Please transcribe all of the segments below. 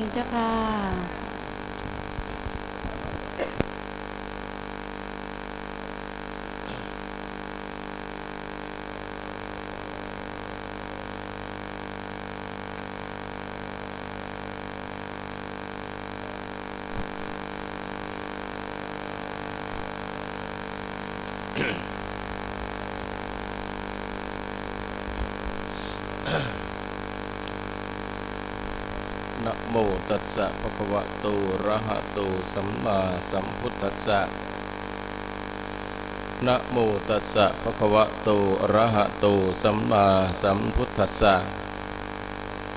นต์เจ้าค่ะ นะโมตัสสะภะคะวะโตอระหะโตสัมมาสัมพุทธัสสะนะโมตัสสะภะคะวะโตอะระหะโตสัมมาสัมพุทธัสสะ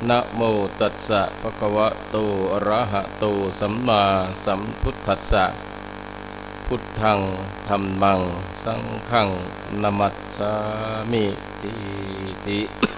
นะโมตัสสะภะคะวะโตอะระหะโตสัมมาสัมพุทธัสสะพุทธังธัมมัง สังฆังนมัสสามิติ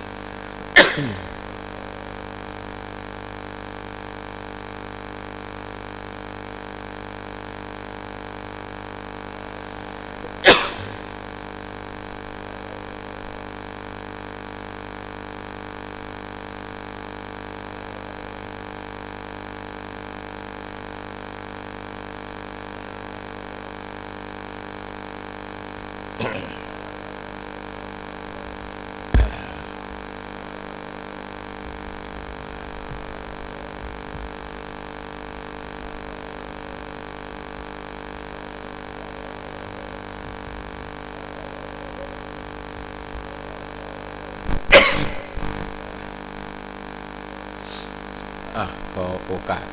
อะขอโอกาส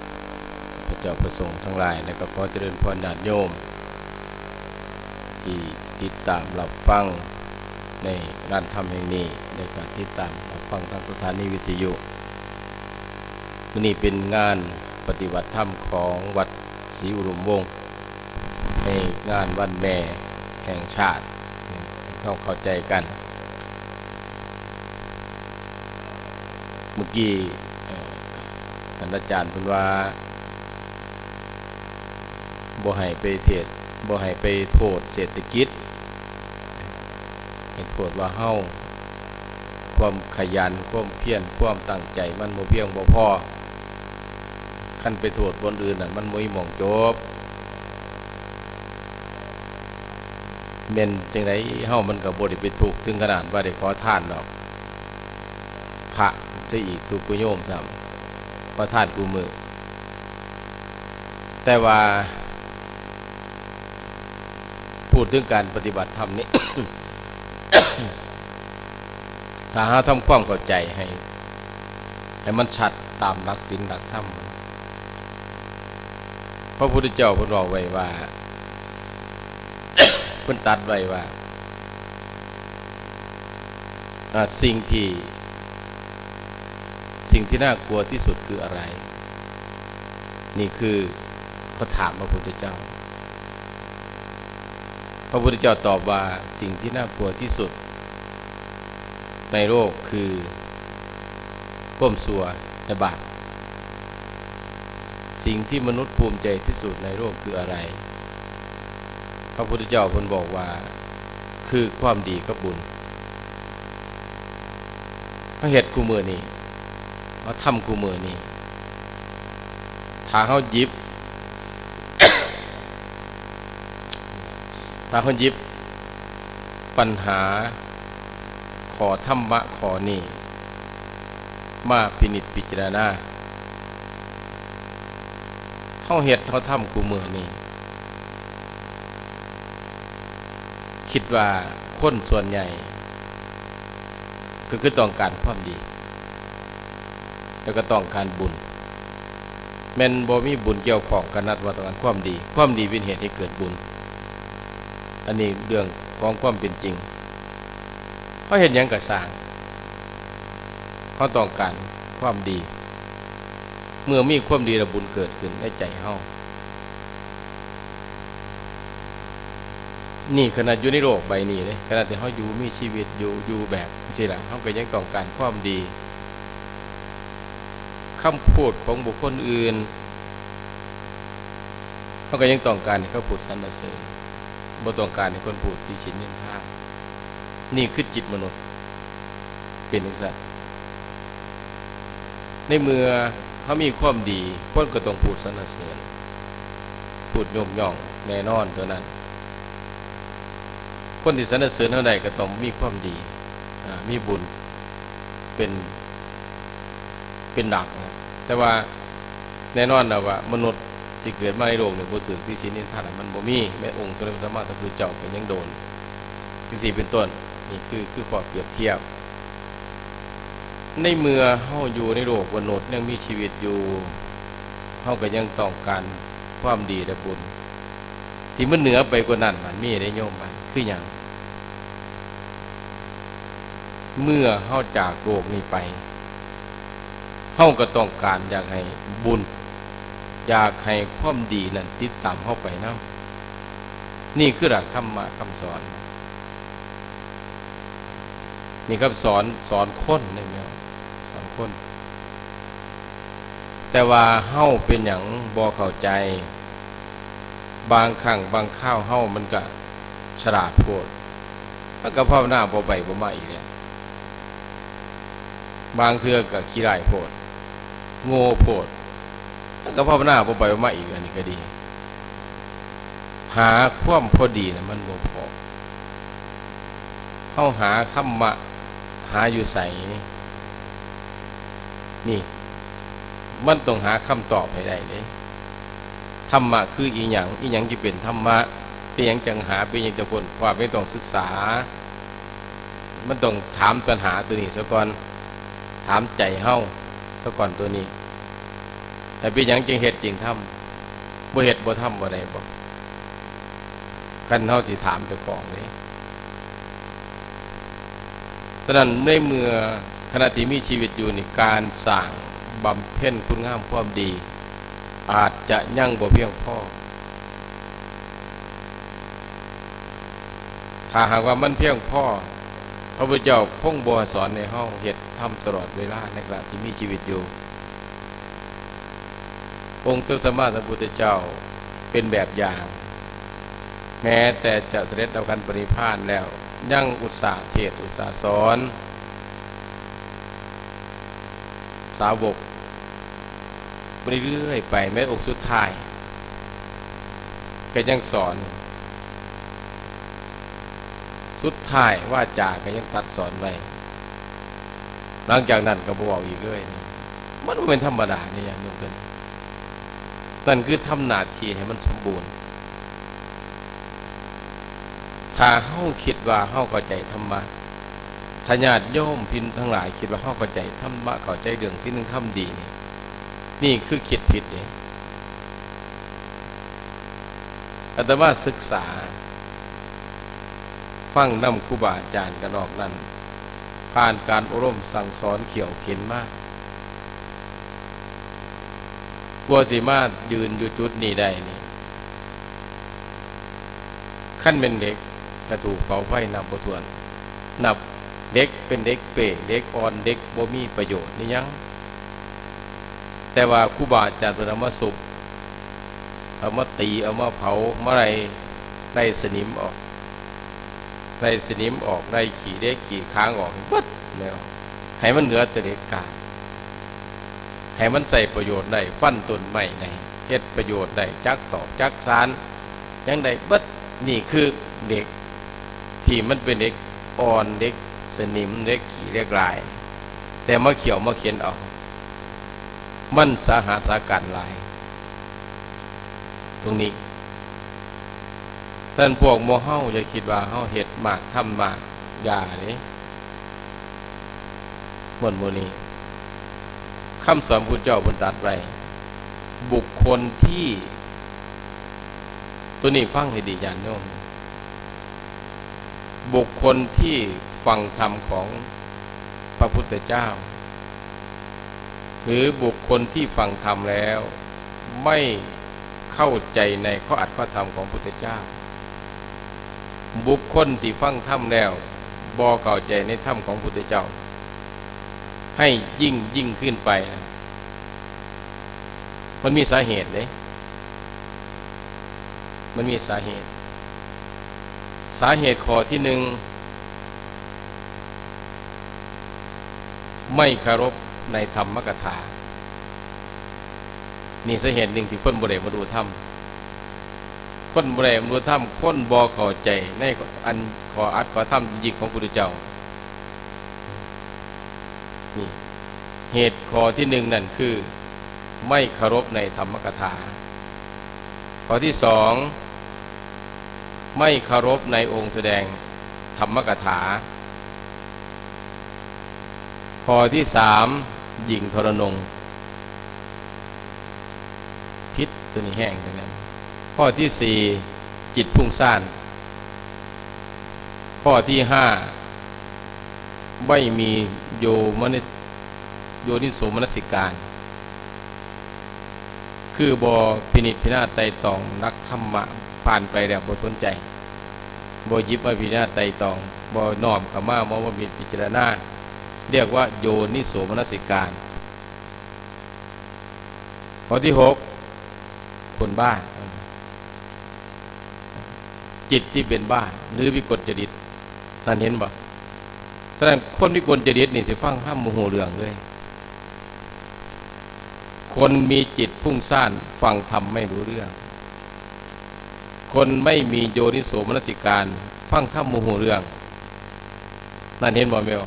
พระเจ้าประสงค์ทั้งหลายและก็ขอเจริญพรญาติโยม ที่ติดตามรับฟังในร้านธรรมแห่งนี้ในการติดตามรับฟังทางสถานีวิทยุนี้เป็นงานปฏิบัติธรรมของวัดศรีอุรุมวงศ์ในงานวันแม่แห่งชาติต้องเข้าใจกัน เมื่อกี้ นอาจารย์เพิ่นว่าบ่ให้ไปเทศบ่ให้ไปโทษเศรษฐกิจให้โทษว่าเฮาความขยันความเพียรความตั้งใจมันบ่เพียงบ่พอคันไปโทษบนอื่นน่ะมันบ่มีหม่องจบแม่นจังไดเฮามันก็บ่ได้ไปถูกถึงขนาดว่าได้ขอทานดอกพระจะอีกทุกกุโยมซ้ำ พระธาตุกูมือ แต่ว่า พูดถึงการปฏิบัติธรรมนี่ถ้าหาทำความเข้าใจให้ ให้มันชัดตามหลักศีลหลักธรรมพระพุทธเจ้าพิ่นบอกไว้ว่าเพิ่นตัดไว้ว่าสิ่งที่ สิ่งที่น่ากลัวที่สุดคืออะไร นี่คือเขาถามพระพุทธเจ้า พระพุทธเจ้าตอบว่าสิ่งที่น่ากลัวที่สุด ในโลกคือก้มสัวในบาปสิ่งที่มนุษย์ภูมิใจที่สุดในโลกคืออะไร พระพุทธเจ้าคนบอกว่า คือความดีกับบุญพระเหตุคู่มือนี่ เขาทำกูมือนี่ถ้าเขายิบถ้าเขายิบ ปัญหา ขอธรรมะขอนี่ มาพินิจพิจารณาเขาเห็ดเขาทำกูมือนี่คิดว่าคนส่วนใหญ่ ก็คือต้องการความดี แล้วก็ต้องการบุญแม่นบ่มีบุญเกี่ยวของกันนัดว่าต้องการความดี ความดีเป็นเหตุให้เกิดบุญ อันนี้เรื่องของความเป็นจริงเขาเห็นยังกับสางเขาต้องการความดี เมื่อมีความดีแล้วบุญเกิดขึ้นในใจเฮานี่ขนาดอยู่ในโลกใบนี้เลยขนาดที่เขาอยู่มีชีวิตอยู่อยู่แบบสิละเขาก็ยังต้องการความดี คำพูดของบุคคลอื่นเขาก็ยังต้องการให้เขาพูดสรรเสริญบ่ต้องการให้คนพูดที่ชินนินทานี่คือจิตมนุษย์ เป็นอย่างนั้นในเมื่อเขามีความดีคนก็ต้องพูดสรรเสริญพูดยกย่องแน่นอนตัวนั้น คนที่สรรเสริญเท่าใดก็ต้องมีความดีมีบุญเป็นเป็นหลักนะ แต่ว่าแน่นอนนะว่า มนุษย์ที่เกิดมาในโลกเนี่ยบ่ถึงที่สินนิทานมันบ่มีแม้องค์สมเด็จพระสัมมาสัมพุทธเจ้าเป็นยังโดนที่สี่เป็นต้นนี่คือคือข้อเปรียบเทียบ ในเมื่อเฮาอยู่ในโลกมนุษย์ยังมีชีวิตอยู่เฮาก็ยังต้องการความดีและบุญที่มันเหนือไปกว่านั้นมันมีได้โยมมันคือหยังเมื่อเฮาจากโลกนี้ไป เฮาก็ต้องการอยากให้บุญ อยากให้ความดีนั้นติดตามเฮาไปนํนี่คือหลักธรรมะคำสอน นี่ครับสอนสอนคนนี่แม่สอนคน แต่ว่าเฮ้าเป็นอย่างบอเข้าใจ บางครั้งบางข้าวเฮ้ามันก็ฉลาดโพดแล้วก็ภาวนาบ่ไปบ่มาอีกแล้วบางเทือก็ขี้ไร้ายโพด โง่โพดก็ภาวนาบ่ไปบ่มาอีกอันนี้ก็ดี หาความพอดีนะมันบ่พอเฮาหาคำมะ หาอยู่ใส่นี่ มันต้องหาคำตอบให้ได้เลยธรรมะคืออีหยังอีหยังจะเป็นธรรมะเป็นหยังจังหาเป็นหยังจะคนว่าไม่ต้องศึกษา มันต้องถามปัญหาตัวนี้ซะก่อนถามใจเฮ้า ซะก่อนตัวนี้ แต่เป็นหยังจึงเหตุจริงทำบ่เหตุบ่ทำบ่ได้บ่คันเฮาสิถามเจ้าของนี่ฉะนั้นในเมื่อขณะที่มีชีวิตอยู่ในการสร้างบำเพ็ญคุณงามความดี อาจจะยั่งบ่เพียงพอถ้าหากว่ามันเพียงพอพระพุทธเจ้าคงบ่สอนในห้องเหตุ ทำตลอดเวลาในขณะที่มีชีวิตอยู่ องค์สมมาสัมพุทธเจ้าเป็นแบบอย่าง แม้แต่จะเสด็จเอากันปริพานแล้ว ยังอุตสาห์เทศอุตสาห์สอน สาวกไปเรื่อยไปแม้อกสุดท้าย ก็ยังสอน สุดท้ายว่าจาก็ยังตัดสอนไว้ หลังจากนั้นก็บอกอีกเลย มันเป็นธรรมดาเนี่ยอย่างนึงเป็นนั่นคือทำหนาทีให้มันสมบูรณ์ ถ้าเฮาคิดว่าเฮาเข้าใจธรรมะถ้าญาติโยมพินทั้งหลาย คิดว่าเฮาเข้าใจธรรมะเข้าใจเรื่องที่หนึงทำดีนี่นี่คือคิดผิดเองอาตมาศึกษา ฟังน้ำครูบาอาจารย์กันออกนั้น ผ่านการอบรมสั่งสอนเขี่ยวเข็นมากกลัวสิมายืนอยู่จุดนี้ได้นี่ขั้นเป็นเด็กกระถูกเผาไฟนับบ่ถ้วน นับเด็กเป็นเด็กเป๋เด็กอ่อนเด็กบ่มีประโยชน์นี่ยัง แต่ว่าครูบาอาจารย์เพิ่นมาสุบเอามาตีเอามาเผาเมื่อไรได้สนิมออก ได้สนิมออกได้ขี่เด็กขี่ค้างออกปึ๊ดแล้วให้มันเหลือแต่เด็กกาดให้มันใส่ประโยชน์ได้ฟันต้นไม้ได้เฮ็ดประโยชน์ได้จักตอกจักสารยังได้เบิดนี่คือเด็กที่มันเป็นเด็กอ่อนเด็กสนิมเด็กขี่เด็กลาย แต่มาเขียวมาเขียนเอามันสาหัสาการลาย ตรงนี้ท่านพวกโมเฮาอย่าคิดว่าเฮาเห็ด มากทำมากอย่าเลยหมดโมนี้คำสอนพุทธเจ้าบนตัดไว้บุคคลที่ ตัวนี้ฟังให้ดีญาณโยมบุคคลที่ฟังธรรมของพระพุทธเจ้า หรือบุคคลที่ฟังธรรมแล้ว ไม่เข้าใจในข้ออัดข้อธรรมของพระพุทธเจ้า บุคคลที่ฟังธรรมแล้วบอเข้าใจในธรรมของพระพุทธเจ้า ให้ยิ่งยิ่งขึ้นไปมันมีสาเหตุเลยมันมีสาเหตุ สาเหตุข้อที่หนึ่งไม่คารพในธรรมกถานี่สาเหตุหนึ่งที่คนบ่ได้มาดูธรรม คนบ่ได้มาดูธรรมคนบ่เข้าใจ ในอันขออัดขอธรรมจริงๆของพุทธเจ้านี่เหตุข้อที่หนึ่งนั่นคือ ไม่เคารพในธรรมกถาข้อที่สองไม่เคารพในองค์แสดงธรรมกถาข้อที่สามหญิงทรนงพิษตัวนี้แห้งทั้งนั้น ข้อที่สี่จิตพุ่งซ่าน ข้อที่ห้าไม่มีโยมนิโยนิโสมนสิการ คือบอพินิจพินาไตตองนักธรรมะผ่านไปแล้วบ่สนใจบ่หยิบมาพินาไตตองบ่น้อมเข้ามาบ่ว่ามีพิจารณาเรียกว่าโยนิโสมนสิการ ข้อที่หกคนบ้า จิตที่เป็นบ้าหรือวิกลจริตท่านเห็นบ่แสดงคนวิกลจริตนี่สิฟังพระโมโหเรื่องเลย คนมีจิตพุ่งซ่านฟังธรรมไม่รู้เรื่อง คนไม่มีโยนิโสมนสิการ ฟังธรรมโมโหเรื่อง นั่นเห็นบ่เมล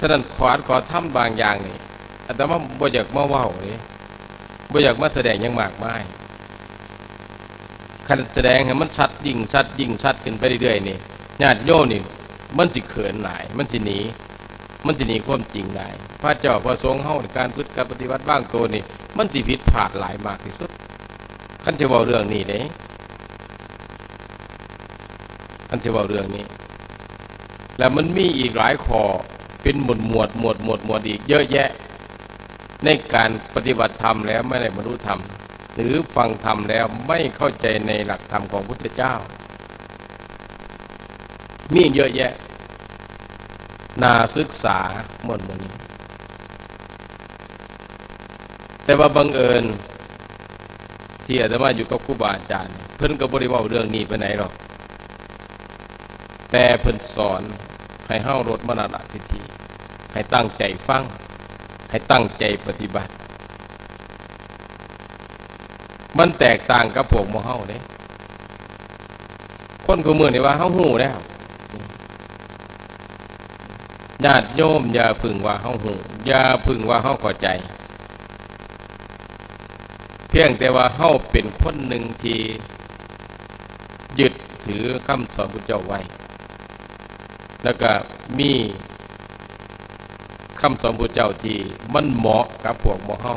ฉะนั้นขวานขอทำบางอย่างนี่อาตมาบ่อยากมาเว้าเลยบ่อยากมาแสดงยังมากมาย คันแสดงให้มันชัดยิ่งชัดยิ่งชัดขึ้นไปเรื่อยๆนี่ญาติโยมนี่มันสิเขินหลาย มันสิหนี มันสิหนีความจริงได้พระเจ้าประสงค์เฮาในการพฤติการปฏิบัติบ้างตัวนี่มันสิผิดพลาดหลายมากที่สุดคันจะเว้าเรื่องนี้เด้คันจะเว้าเรื่องนี้ แล้วมันมีอีกหลายข้อเป็นหมวดหมวดหมวดหมวดหมวดอีกเยอะแยะ ในการปฏิบัติธรรมแล้วไม่ได้บรรลุธรรม หรือฟังธรรมแล้วไม่เข้าใจในหลักธรรมของพุทธเจ้า มีเยอะแยะ นาศึกษาหมดหมดนี้ แต่ว่าบังเอิญที่อาตมาอยู่กับครูบาอาจารย์ เพิ่นก็บริวาเรื่องนี้ไปไหนหรอก แต่เพิ่นสอนให้เฮ้ารถมรณะทิฏฐิให้ตั้งใจฟัง ให้ตั้งใจปฏิบัติ มันแตกต่างกับพวกโมเฮาเด้คนกูมือนี่ว่าเฮาหูแล้วญาติโยมอย่าพึงว่าเฮาหูอย่าพึงว่าเฮาเข้าใจ เพียงแต่ว่าเฮาเป็นคนหนึ่งที่ยึดถือคำสอนพุทธเจ้าไว้ แล้วก็มีคำสอนพุทธเจ้าที่มันเหมาะกับพวกหมเฮา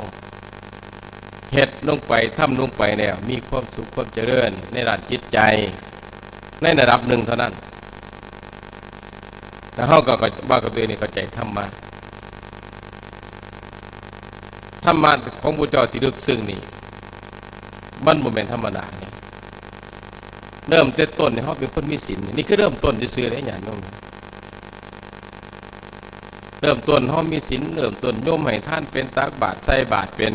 เฮ็ดลงไปทำลงไปแล้วมีความสุขความเจริญในด้านจิตใจ ในระดับหนึ่งเท่านั้นแล้วเฮาก็ว่ากับตัวนี่เข้าใจธรรมะธรรมะของพุทธเจ้าที่ลึกซึ้งนี่มันบ่แม่นธรรมดาเนี่ยเริ่มแต่ต้นเนี่ยเฮาเป็นคนมีศีลนี่คือเริ่มต้นซื่อได้หยังน้องเริ่มต้นห้อมมีศีลเริ่มต้นโยมให้ท่านเป็นตักบาตรใส่บาตรเป็น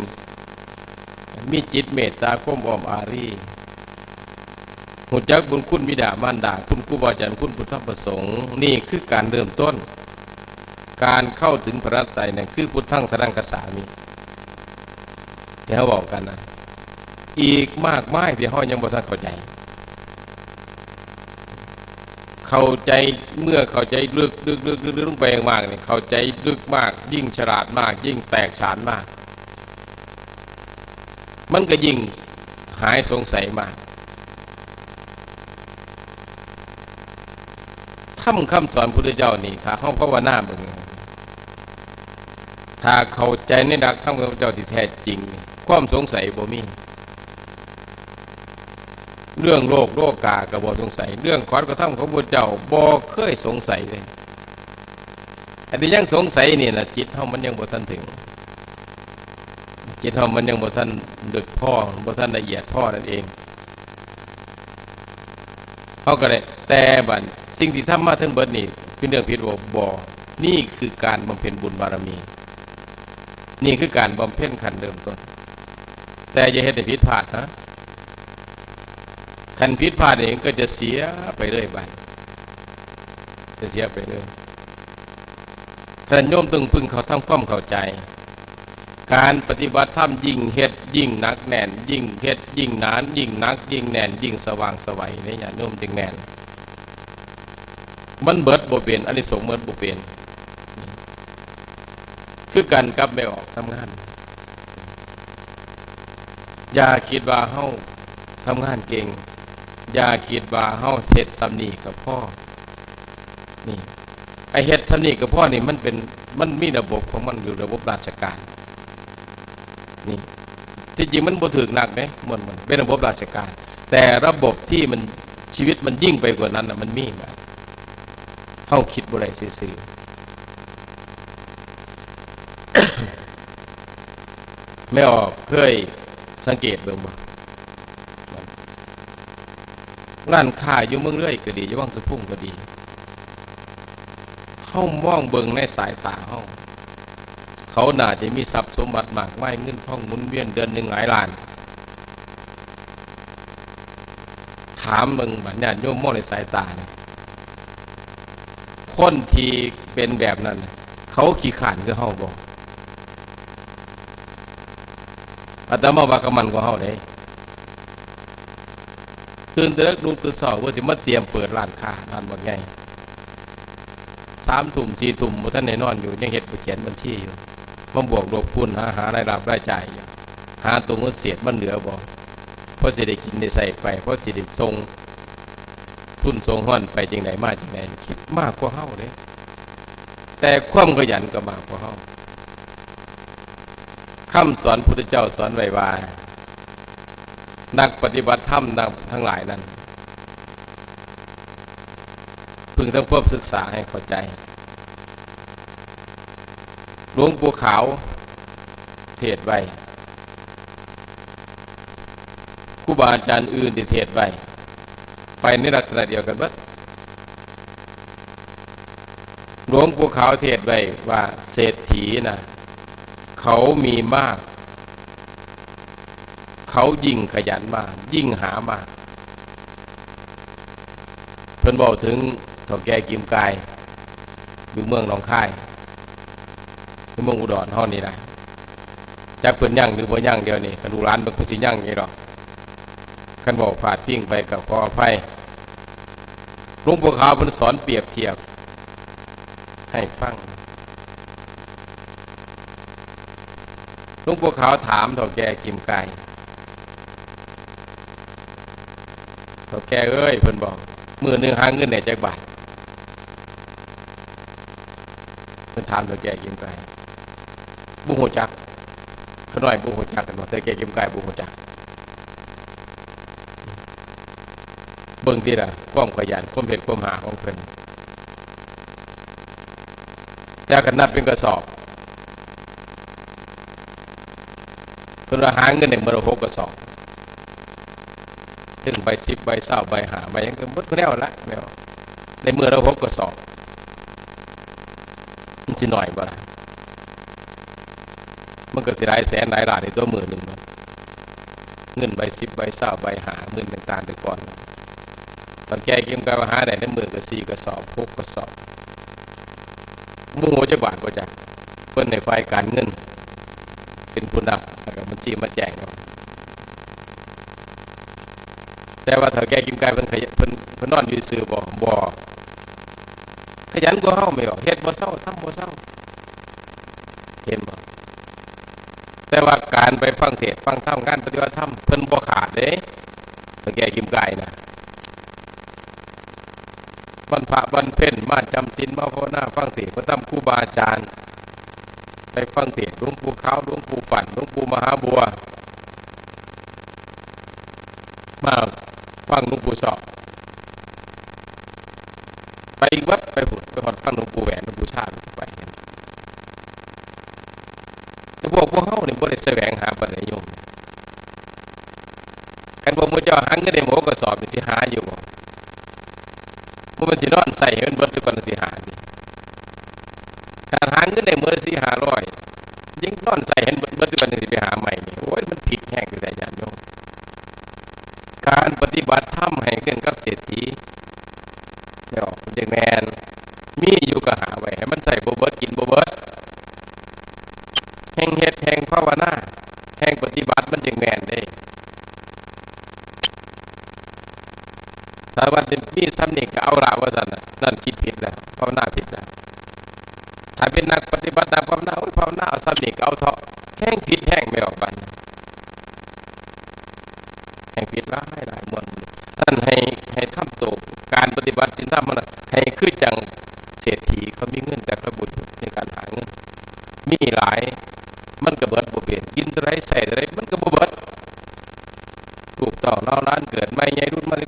มีจิตเมตตาก้มออมอารีหูจักบุญคุณบิดามารดาคุณครูบาอาจารย์คุณพุทธประสงค์นี่คือการเริ่มต้น การเข้าถึงพระไตรเนี่ยคือพุทธังสรังกษามีที่เขาบอกกันนะอีกมากมายที่เขายังบ่ทันเข้าใจ เข้าใจเมื่อเข้าใจลึกลึกลึกลึกลึกลงไปมากเนี่ยเข้าใจลึกมาก ยิ่งฉลาดมาก ยิ่งแตกฉานมาก มันก็ยิ่งหายสงสัยมากทำคำสอนพุทธเจ้านี่ถ้าเขาภาวนาเบิ่งถ้าเข้าใจในดักทำของพระเจ้าที่แท้จริง ความสงสัยบ่มี เรื่องโลกโลกกากับบสงสัย เรื่องความกระทำของพระเจ้าบ่เคยสงสัยเลยอันที่ยังสงสัยนี่นะจิตเฮามันยังบ่ทันถึง จิตเฮามันยังบ่ทัน ดึกพ่อบ่ทันละเอียดพ่อนั่นเองเฮาก็เลยแต่บัดสิ่งที่ทำมาทั้งเบิดนี่เป็นเรื่องผิดบ่บ่นี่คือการบำเพ็ญบุญบารมี นี่คือการบำเพ็ญขันเริ่มต้น แต่อย่าเฮ็ดให้ผิดพลาดนะคันผิดพลาดเองก็จะเสียไปเรื่อยไปจะเสียไปเรื่อยท่านโยมตึงพึงเขาทำความเข้าใจ การปฏิบัติธรรมยิ่งเฮ็ดยิ่งนักแน่น ยิ่งเฮ็ดยิ่งนาน ยิ่งนัก ยิ่งแน่น ยิ่งสว่างสวัยเนี่ยอย่าโน้มจึงแน่น มันเบิดบ่เปลี่ยนอันนี้สงเบิดบ่เปลี่ยนคือกันกับไม่ออกทำงาน อย่าคิดว่าเฮาทำงานเก่ง อย่าคิดว่าเฮาเสร็จสำนีกับพ่อนี่ไอเฮ็ดสำนีกับพ่อนี่มันเป็นมันมีระบบของมันอยู่ระบบราชการ นี่ที่จริงมันบ่ถึกหนักเด้มันมันเป็นระบบราชการ แต่ระบบที่มันชีวิตมันยิ่งไปกว่านั้นนะมันมีแบบเฮาคิดบ่ได้ซื่อไม่ออกเคยสังเกตเบิ่งบ่ร้านค้าอยู่เมืองเรื่อยก็ดีอยู่วังสะพุ่งก็ดีเฮามองเบิ่งในสายตาเฮา เขาน่าจะมีทรัพย์สมบัติมากมายเงินทองหมุนเวียนเดือนหนึ่งหลายล้าน ถามเบิ่งบัดญาติโยมมองในสายตาเนี่ยคนที่เป็นแบบนั้น เขาขี้ขานคือเฮาบ่อาตมาว่ากมันกว่าเฮาเด้ตื่นแต่ล็กลุกตื่นเช้าว่าสิมาเตรียมเปิดร้านค้าร้านบ่ไงสามทุ่มสี่ทุ่มท่านได้นอนอยู่ยังเฮ็ดบ่เขียนบัญชีอยู่ มาบวกลบคูณหาหารายรับรายจ่ายอยู่หาตัวเงินเสียมันเหลือบ่เพราะสิได้กินได้ใส่ไป เพราะสิได้ส่งทุนส่งห้อนไปจังไดมาจังไดคิดมากกว่าเฮาเด้แต่ความขยันก็มากกว่าเฮาคำสอนพุทธเจ้าสอนไว้ว่านักปฏิบัติธรรมนักทั้งหลายนั้น พึงต้องควบศึกษาให้เข้าใจ หลวงปู่ขาว เทศไว้ครูบาอาจารย์อื่นที่เทศไว้ ไปในลักษณะเดียวกันบัดหลวงปู่ขาวเทศไว้ว่าเศรษฐีนะเขามีมาก เขายิ่งขยันมาก ยิ่งหามาก เพิ่นบอกถึงเถ่าแก่กิมกาย อยู่เมืองหนองคาย เมืองอุดรเฮานี่นะจากเพิ่นยั่งหรือบ่ยั่งเดียวนี่กระดูร้านเป็นผู้สิยั่งนี่หรอกคันบอกผาดพิ้งไปกับขออภัยลวงปู่ขาวเพิ่นสอนเปรียบเทียบ ให้ฟังลวงปู่ขาวถามเถ่าแกกิมไก่เถ่าแกเอ้ยเพิ่นบอกมือหนึ่งหางเงินไหนจากบาทเพิ่นถามเถ่าแกกิมไก่ บุหัวจักขน้อยบุหัวจักกันว่าเถ่าแก่กิมไก่บุหัวจักเบิ่งทีละความขยันความเผ็ดความหาของเพิ่นแต่กันนับเป็นกระสอบเพิ่นว่าหาเงินในมือหกกระสอบถึงใบสิบใบเศร้าใบหาใบยังก็มดแล้วละแล้วในมือละหกกระสอบมันสิหน่อยบ่ล่ะ มันก็สิหลายแสนหลายล้านในตัวมือหนึ่งเนาะเงินใบสิบใบเศร้าใบหาเงินต่างๆแต่ก่อนตอนแก่เกี่ยมกับหาได้ในมือก็สี่กระสอบหกกระสอบมู่จะบาทก็จะเพิ่นในฝ่ายการเงิน เป็นผู้นับแล้วก็บัญชีมาแจ้งเอาแต่ว่าถ้าแกกินกายเพิ่นขยันเพิ่นเพิ่นนอนอยู่ซื่อบ่บ่ขยันกว่าเฮาไม่ออกเฮ็ดบ่เศร้าทำบ่เศร้าเห็นบ่ แต่ว่าการไปฟังเทศฟังธรรมงานปฏิบัติธรรมเพิ่นบ่ขาดเด้ถ้าแกกินกายนะวันพระวันเพ็ญมาจำศีลมาภาวนาฟังเทศพระธรรมครูบาอาจารย์ไปฟังเทศหลวงปู่ขาวหลวงปู่ปั่นหลวงปู่มหาบัว มาฟังหลวงปู่สอบไปวัดไปหุดไปหอดฟังหลวงปู่แหวนหลวงปู่ชาติไปแต่ พวกพวกเฮาเนี่ยบ่ได้แสวงหาปัญญายมกันบ่มื้อเจ้าหาเงินได้หมกระสอบนี่สิหาอยู่บ่บ่มันสินอนใส่ให้มันเบิดซะก่อนสิหาดิการหาเงินได้มื้อละ4 500ยิ่งนอนใส่ให้มันเบิดซะก่อนสิไปหาใหม่นี่โอ้ยมันผิดแฮงอยู่แต่ญาติโยมการปฏิบัติธรรมให้เกินกับเศรษฐีเดี๋ยวอย่างแมน มีอยู่ก็หาไว้ให้มันใส่บเบิดกินบเบิดแห่งภาวนาแห่งปฏิบัติมันจึงแม่นเด้ถ้าว่ามีซ้ำนี่ก็เอาละว่าซั่นนั่นคิดผิดแล้วภาวนาผิดแล้วถ้าเป็นนักปฏิบัตินักภาวนาโอ้ยภาวนาเอาซ้ำนี่ก็เอาเถาะแห่งผิดแห่งไม่ออกไปแห่งผิดลายหลายมวลนั่นให้ให้ทำตกการปฏิบัติสินธรรมมันะให้คือจังเศรษฐีเขามีเงินแต่กระบุญในการหาเงินมีหลาย